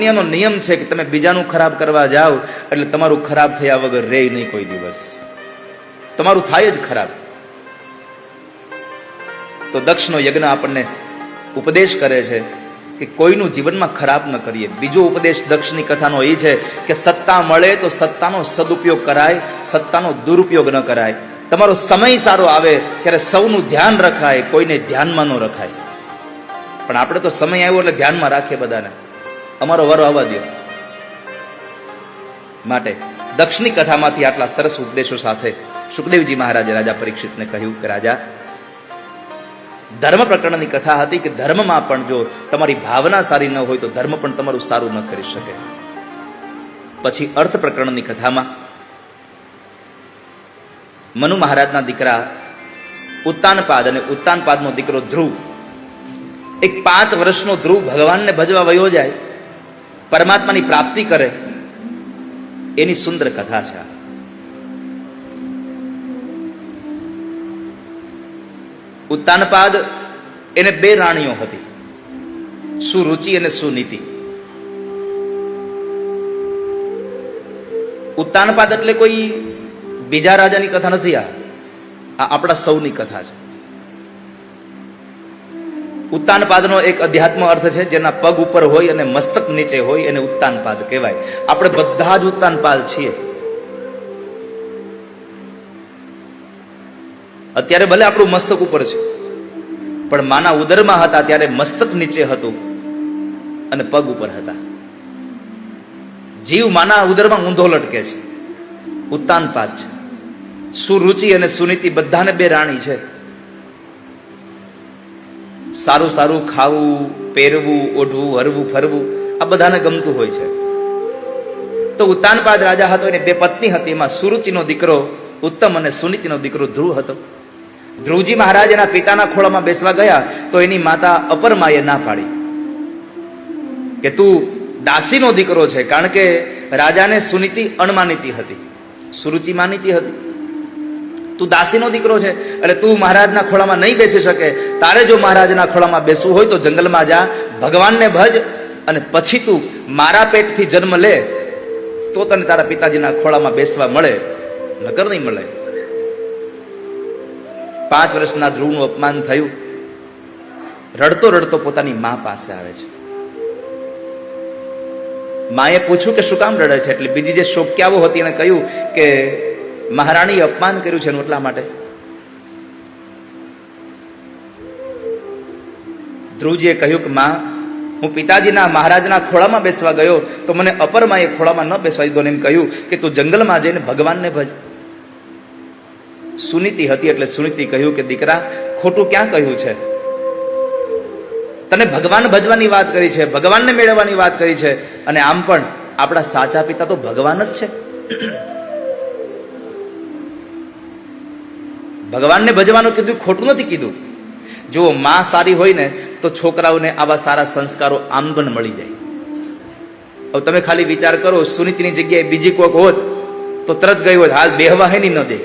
દુનિયાનો નિયમ છે કે તમે બીજાનું ખરાબ કરવા જાઓ, એટલે તમારું ખરાબ થયા વગર રે નહીં કોઈ દિવસ. તમારું થાય જ ખરાબ. તો દક્ષનો યજ્ઞ આપણને ઉપદેશ કરે છે કે કોઈનું જીવનમાં ખરાબ ન કરીએ. બીજો ઉપદેશ દક્ષની કથાનો એ છે કે સત્તા મળે તો સત્તાનો સદુપયોગ કરાય, સત્તાનો દુરુપયોગ ન કરાય. તમારો સમય સારો આવે ત્યારે સૌનું ધ્યાન રખાય, કોઈને ધ્યાનમાં ન રખાય. પણ આપણે તો સમય આવ્યો એટલે ધ્યાનમાં રાખીએ બધાને. અમારો વારો આવવા દો માટે દક્ષની કથામાંથી આટલા સરસ ઉપદેશો સાથે સુખદેવજી મહારાજે રાજા પરીક્ષિતને કહ્યું કે રાજા, ધર્મ પ્રકરણની કથા હતી કે ધર્મમાં પણ જો તમારી ભાવના સારી ન હોય તો ધર્મ પણ તમારું સારું ન કરી શકે. પછી અર્થ પ્રકરણની કથામાં મનુ મહારાજના દીકરા ઉત્તાનપાદ અને ઉત્તાનપાદનો દીકરો ધ્રુવ, એક પાંચ વર્ષનો ધ્રુવ ભગવાનને ભજવા વયો જાય પરમાત્માની પ્રાપ્તિ કરે, એની સુંદર કથા છે ઉત્તાનપાદ એને બે રાણીઓ હતી, સુરુચિ અને સુનીતિ. ઉત્તાનપાદ એટલે કોઈ બીજા રાજાની કથા નથી આ આપણા સૌની કથા છે. ઉત્તાનપાદનો એક અધ્યાત્મ અર્થ છે, જેના પગ ઉપર હોય અને મસ્તક નીચે હોય એને ઉત્તાનપાદ કહેવાય. આપણે બધા જ ઉત્તાનપાદ છીએ. અત્યારે ભલે આપણું મસ્તક ઉપર છે, પણ માના ઉદરમાં હતા ત્યારે મસ્તક નીચે હતું અને પગ ઉપર હતા. જીવ માના ઉદરમાં ઊંધો લટકે છે. ઉત્તાનપાદ છે. સુરુચિ અને સુનીતિ બધાને બે રાણી છે. સારું સારું ખાવું, પહેરવું, ઓઢવું, હરવું, ફરવું, આ બધાને ગમતું હોય છે. તો ઉત્તાનપાદ રાજા હતો એને બે પત્ની હતી, એમાં સુરુચિનો દીકરો ઉત્તમ અને સુનીતિનો દીકરો ધ્રુવ હતો. ધ્રુવજી મહારાજ એના પિતાના ખોળામાં બેસવા ગયા, તો એની માતા અપરમાએ ના પાડી. કે તું દાસીનો દીકરો છે, કારણ કે રાજાને સુનીતિ અણમાનીતી હતી. સુરુચિ માનીતી હતી. તું દાસીનો દીકરો છે, એટલે તું મહારાજના ખોળામાં નહીં બેસી શકે. તારે જો મહારાજના ખોળામાં બેસવું હોય તો જંગલમાં જા, ભગવાનને ભજ અને પછી તું મારા પેટથી જન્મ લે, તો તને તારા પિતાજીના ખોળામાં બેસવા મળે નકર નહીં મળે. પાંચ વર્ષના ધ્રુવનું અપમાન થયું. રડતો રડતો પોતાની મા પાસે આવે છે. માએ પૂછ્યું કે શું કામ રડે છે? એટલે બીજી જે શોક્યાઓ હતી એને કહ્યું કે મહારાણીએ અપમાન કર્યું છે એટલા માટે. ધ્રુવજીએ કહ્યું કે, માં, હું પિતાજીના મહારાજના ખોળામાં બેસવા ગયો, તો મને અપરમાએ ખોળામાં ન બેસવા દીધો. એમ કહ્યું કે, તું જંગલમાં જઈને ભગવાનને ભજ. સુનીતિ હતી એટલે સુનીતિ કહ્યું કે, દીકરા, ખોટું ક્યાં કહ્યું છે? તને ભગવાન ભજવાની વાત કરી છે, ભગવાનને મેળવવાની વાત કરી છે, અને આમ પણ આપણા સાચા પિતા તો ભગવાન જ છે. ભગવાનને ભજવાનું કીધું, ખોટું નથી કીધું. જો માં સારી હોય ને, તો છોકરાઓને આવા સારા સંસ્કારો આમ પણ મળી જાય. હવે તમે ખાલી વિચાર કરો, સુનીતિની જગ્યાએ બીજી કોઈક હોત, તો તરત ગઈ હોત. હાલ બેહવા હે ન દે.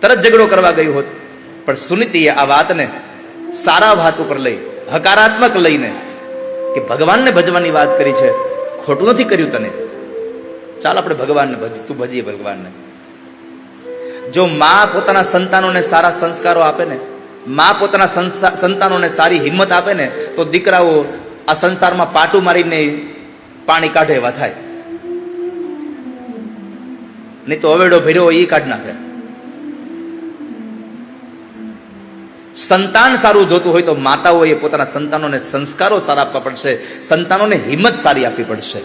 તરત ઝઘડો કરવા ગઈ હોત. પણ સુનીતિએ આ વાતને સારા વાત ઉપર લઈ, હકારાત્મક લઈને, કે ભગવાનને ભજવાની વાત કરી છે, ખોટું નથી કર્યું તને. ચાલ આપણે ભગવાનને ભજ, તું ભજીએ ભગવાનને. જો માં પોતાના સંતાનોને સારા સંસ્કારો આપે ને, માં પોતાના સંતાનોને સારી હિંમત આપે ને, તો દીકરાઓ આ સંસારમાં પાટું મારીને પાણી કાઢે એવા થાય. નહીં તો અવેડો ભેર્યો એ કાઢ નાખે. સંતાન સારું જોતું હોય તો માતાઓએ પોતાના સંતાનોને સંસ્કારો સારા આપવા પડશે, સંતાનોને હિંમત સારી આપવી પડશે.